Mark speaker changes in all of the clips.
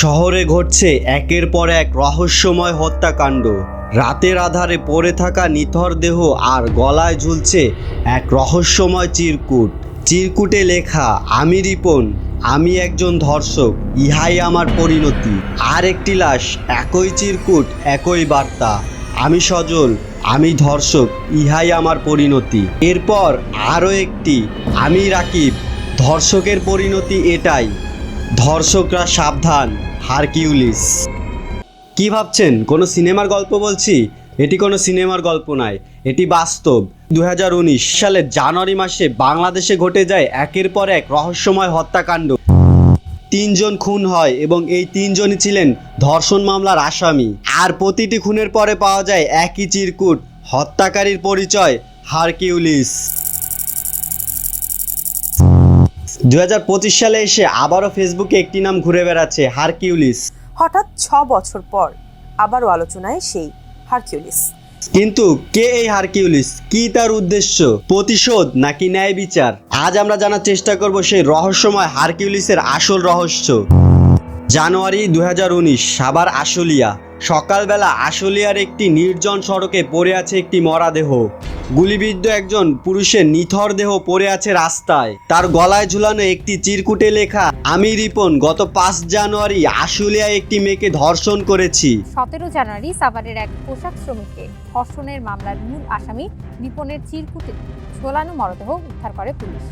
Speaker 1: শহরে ঘটছে একের পর এক রহস্যময় হত্যাকাণ্ড। রাতের আধারে পড়ে থাকা নিথর দেহ আর গলায় ঝুলছে এক রহস্যময় চিরকুট। চিরকুটে লেখা, আমি রিপন, আমি একজন ধর্ষক, ইহাই আমার পরিণতি। আর একটি লাশ, একই চিরকুট, একই বার্তা, আমি সজল, আমি ধর্ষক, ইহাই আমার পরিণতি। এরপর আরও একটি, আমি রাকিব, ধর্ষকের পরিণতি এটাই। ধর্ষকরা সাবধান। হারকিউলিস। কি ভাবছেন? কোনো সিনেমার গল্প বলছি? এটি কোনো সিনেমার গল্প নয়, এটি বাস্তব। দু সালের জানুয়ারি মাসে বাংলাদেশে ঘটে যায় একের পর এক রহস্যময় হত্যাকাণ্ড। তিনজন খুন হয় এবং এই তিনজনই ছিলেন ধর্ষণ মামলার আসামি। আর প্রতিটি খুনের পরে পাওয়া যায় একই চিরকুট। হত্যাকারীর পরিচয় হারকিউলিস। দুহাজার পঁচিশ সালে এসে আবারও ফেসবুকে একটি নাম ঘুরে বেড়াচ্ছে হারকিউলিস।
Speaker 2: হঠাৎ ছ বছর পর আবারও আলোচনায় সেই হারকিউলিস।
Speaker 1: কিন্তু কে এই হারকিউলিস? কি তার উদ্দেশ্য? প্রতিশোধ নাকি ন্যায় বিচার? আজ আমরা জানার চেষ্টা করব সেই রহস্যময় হারকিউলিসের আসল রহস্য। জানুয়ারি দু হাজার উনিশ সাবার আশুলিয়া। সকালবেলা আশুলিয়ার একটি নির্জন সড়কে পড়ে আছে একটি মরাদেহ গুলিবিদ্ধ একজন পুরুষের নিথর দেহ পড়ে আছে রাস্তায়। তার গলায় ঝুলানো একটি চিরকুটে লেখা আমি রিপন গত পাঁচ জানুয়ারি আশুলিয়ায় একটি মেয়েকে ধর্ষণ করেছি।
Speaker 3: সতেরো জানুয়ারি সাভারের এক পোশাক শ্রমিককে ধর্ষণের মামলার মূল আসামি নিপনের চিরকুটে ঝোলানো মরদেহ উদ্ধার করে পুলিশ।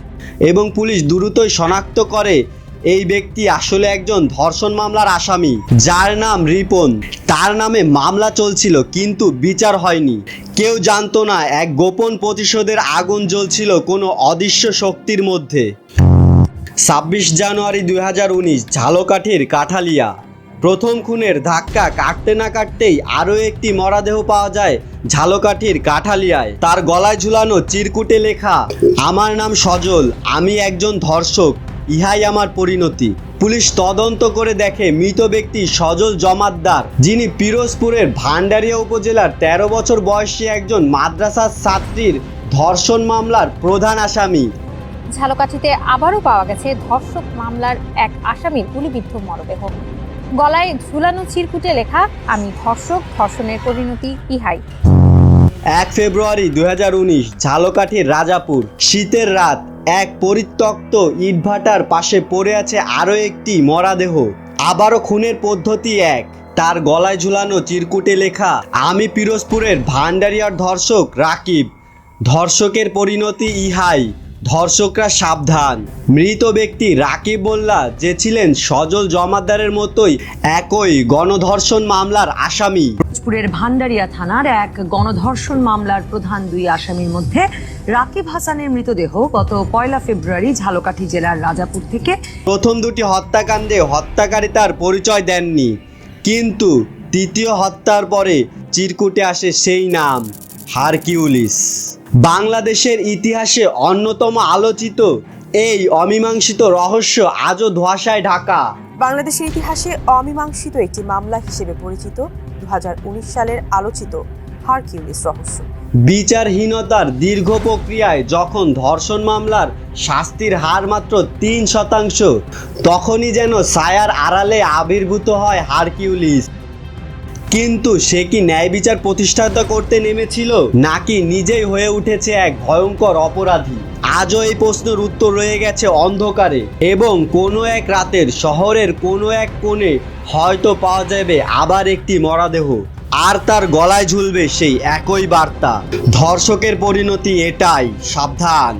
Speaker 1: এবং পুলিশ দ্রুতই শনাক্ত করে এই ব্যক্তি আসলে একজন ধর্ষণ মামলার আসামি, যার নাম রিপন। তার নামে মামলা চলছিল, কিন্তু বিচার হয়নি। কেউ জানতো না, এক গোপন প্রতিশোধের আগুন জ্বলছিল কোনো অদৃশ্য শক্তির মধ্যে। ছাব্বিশ জানুয়ারি দুই হাজার উনিশ, ঝালকাঠির, কাঠালিয়া। প্রথম খুনের ধাক্কা কাটতে না কাটতেই আরও একটি মরাদেহ পাওয়া যায় ঝালকাঠির, কাঠালিয়ায়। তার গলায় ঝুলানো চিরকুটে লেখা, আমার নাম সজল, আমি একজন ধর্ষক। ইহাই আমার পরিণতি। পুলিশ তদন্ত করে দেখে মৃত ব্যক্তি সজল জমাদ্দার যিনি পিরোজপুরের ভান্ডারিয়া উপজেলার ১৩ বছর বয়সী একজন মাদ্রাসার ছাত্রীর ধর্ষণ মামলার প্রধান আসামি।
Speaker 3: ঝালকাঠিতে আবারও পাওয়া গেছে ধর্ষক মামলার এক আসামির গুলিবিদ্ধ মরদেহ। গলায় ঝুলানো চিরকুটে লেখা আমি ধর্ষক ধর্ষণের পরিণতি ইহাই।
Speaker 1: এক ফেব্রুয়ারি দুই হাজার উনিশ ঝালকাঠির রাজাপুর। শীতের রাত এক পরিত্যক্ত ইটভাটার পাশে পড়ে আছে আরও একটি মরাদেহ। আবারও খুনের পদ্ধতি এক। তার গলায় ঝুলানো চিরকুটে লেখা, আমি পিরোজপুরের ভান্ডারিয়ার ধর্ষক রাকিব। ধর্ষকের পরিণতি ইহাই। ধর্ষকরা সাবধান। মৃত ব্যক্তি রাকিব মোল্লা, যে ছিলেন সজল জমাদ্দারের মতোই একই গণধর্ষণ মামলার আসামি।
Speaker 4: দিনাজপুরের ভান্ডারিয়া থানার এক গণধর্ষণ মামলার প্রধান দুই আসামির মধ্যে রাকিব হাসানের মৃতদেহ গত পয়লা ফেব্রুয়ারি ঝালকাঠি জেলার রাজাপুর থেকে
Speaker 1: প্রথম দুটি হত্যাকাণ্ডে হত্যাকারী তার পরিচয় দেননি কিন্তু তৃতীয় হত্যার পরে চিরকুটে আসে সেই নাম হারকিউলিস। বাংলাদেশের ইতিহাসে অন্যতম আলোচিত এই অমীমাংসিত রহস্য আজও ধোঁয়াশায় ঢাকা।
Speaker 2: বাংলাদেশের ইতিহাসে অমীমাংসিত একটি মামলা হিসেবে পরিচিত। সালের আলোচিত হারকিউলিস রহস্য।
Speaker 1: বিচারহীনতার দীর্ঘ প্রক্রিয়ায় যখন ধর্ষণ মামলার শাস্তির হার মাত্র তিন শতাংশ, তখনই যেন সায়ার আড়ালে আবির্ভূত হয় হারকিউলিস। কিন্তু সে কি ন্যায় বিচার প্রতিষ্ঠিত করতে নেমেছিল? নাকি নিজেই হয়ে উঠেছে এক ভয়ঙ্কর অপরাধী? আজও এই প্রশ্নের উত্তর রয়ে গেছে অন্ধকারে এবং কোনো এক রাতের শহরের কোনো এক কোণে হয়তো পাওয়া যাবে আবার একটি মরাদেহ। আর তার গলায় ঝুলবে সেই একই বার্তা। ধর্ষকের পরিণতি এটাই, সাবধান।